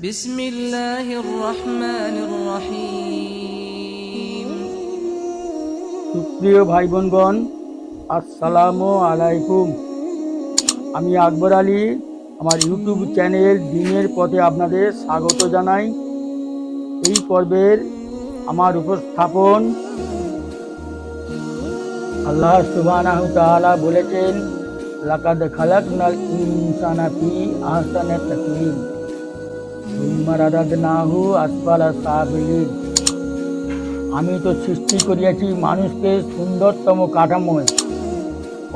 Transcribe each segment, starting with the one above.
بسم الله الرحمن الرحيم সুপ্রিয় ভাই বোনগণ আসসালামু আলাইকুম আমি আকবর আলী আমার ইউটিউব চ্যানেল দিনের পথে আপনাদের স্বাগত জানাই এই পর্বের আমার উপস্থাপন আল্লাহ সুবহানাহু তাআলা বলেছেন লাকাদ খালাকনাল ইনসানা ফি আহসানি তাকওয়িম আমি তো সৃষ্টি করিয়াছি মানুষকে সুন্দরতম কাঠামোয়।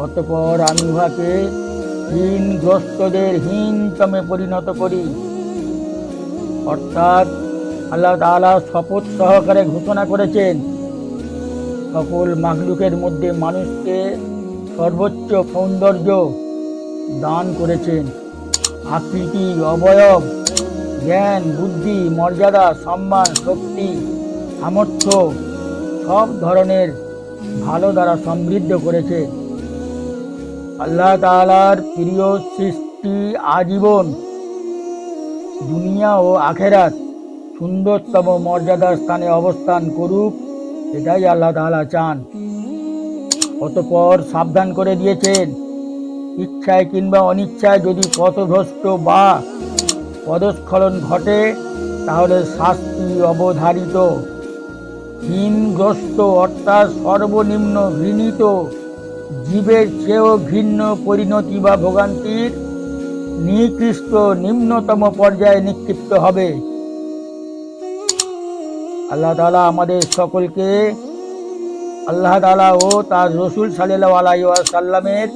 অতপর আমি উহাকে হীনগ্রস্তদের হীনতমে পরিণত করি। অর্থাৎ আল্লাহ তাআলা শপথ সহকারে ঘোষণা করেছেন, সকল মাগলুকের মধ্যে মানুষকে সর্বোচ্চ সৌন্দর্য দান করেছেন। আকৃতি অবয়ব জ্ঞান, বুদ্ধি, মর্যাদা, সম্মান, শক্তি, সামর্থ্য সব ধরনের ভালো দ্বারা সমৃদ্ধ করেছে। আল্লাহ তাআলার প্রিয় সৃষ্টি আজীবন, দুনিয়া ও আখেরাত সুন্দরতম মর্যাদার স্থানে অবস্থান করুক, এটাই আল্লাহ তাআলা চান। অতপর সাবধান করে দিয়েছেন, ইচ্ছায় কিংবা অনিচ্ছায় যদি পথভ্রষ্ট বা পদস্খলন ঘটে, তাহলে শাস্তি অবধারিত। হীনগ্রস্ত অর্থাৎ সর্বনিম্ন ঘৃণিত জীবের চেয়েও ভিন্ন পরিণতি বা ভোগান্তির নিকৃষ্ট নিম্নতম পর্যায়ে নিক্ষিপ্ত হবে। আল্লাহ তাআলা আমাদের সকলকে, আল্লাহ তাআলা ও তার রসুল সাল্লাল্লাহু আলাইহি ওয়াসাল্লামের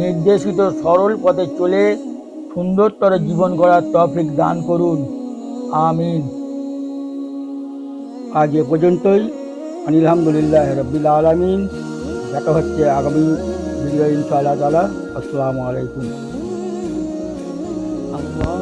নির্দেশিত সরল পথে চলে সুন্দরতর জীবন গড়ার তফিক দান করুন। আমিন। আজ এ পর্যন্তই। আলহামদুলিল্লাহ রব্বিল আলমিন। দেখা হচ্ছে আগামী ভিডিও ইনশাআল্লাহ তালা আসসালামু আলাইকুম। আল্লাহ